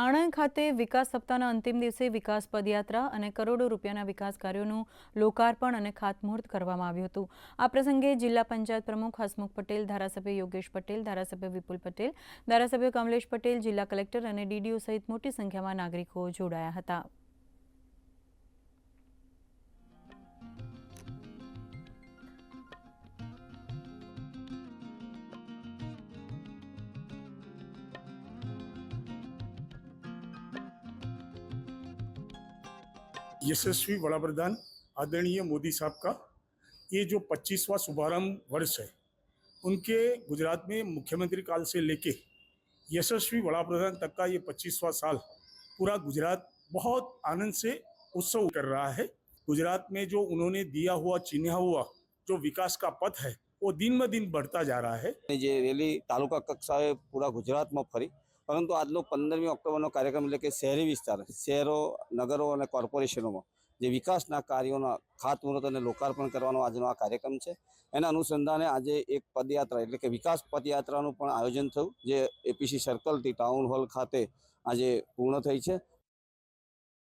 આણંદ ખાતે વિકાસ સપ્તાહના અંતિમ દિવસે વિકાસ પદયાત્રા અને કરોડો રૂપિયાના વિકાસ કાર્યોનું લોકાર્પણ અને ખાતમુહૂર્ત કરવામાં આવ્યું હતું. આ પ્રસંગે જિલ્લા પંચાયત પ્રમુખ હસમુખ પટેલ, ધારાસભ્ય યોગેશ પટેલ, ધારાસભ્ય વિપુલ પટેલ, ધારાસભ્ય કમલેશ પટેલ, જિલ્લા કલેક્ટર અને ડીડીઓ સહિત મોટી સંખ્યામાં નાગરિકો જોડાયા હતા. यशस्वी वड़ा प्रधान आदरणीय मोदी साहब का ये जो 25वां शुभारंभ वर्ष है उनके गुजरात में मुख्यमंत्री काल से लेके यशस्वी वड़ा प्रधान तक का ये 25वां साल पूरा गुजरात बहुत आनंद से उत्सव कर रहा है गुजरात में जो उन्होंने दिया हुआ चिन्हा हुआ जो विकास का पथ है वो दिन ब दिन बढ़ता जा रहा है ની જે રેલી તાલુકા કક્ષાએ પૂરા ગુજરાતમાં ફરી પરંતુ આજનો પંદરમી ઓક્ટોબરનો કાર્યક્રમ એટલે કે શહેરી વિસ્તાર, શહેરો, નગરો અને કોર્પોરેશનોમાં જે વિકાસના કાર્યોના ખાતમુહૂર્ત અને લોકાર્પણ કરવાનો આજનો આ કાર્યક્રમ છે. એના અનુસંધાને આજે એક પદયાત્રા એટલે કે વિકાસ પદયાત્રાનું પણ આયોજન થયું, જે એપીસી સર્કલથી ટાઉન હોલ ખાતે આજે પૂર્ણ થઈ છે.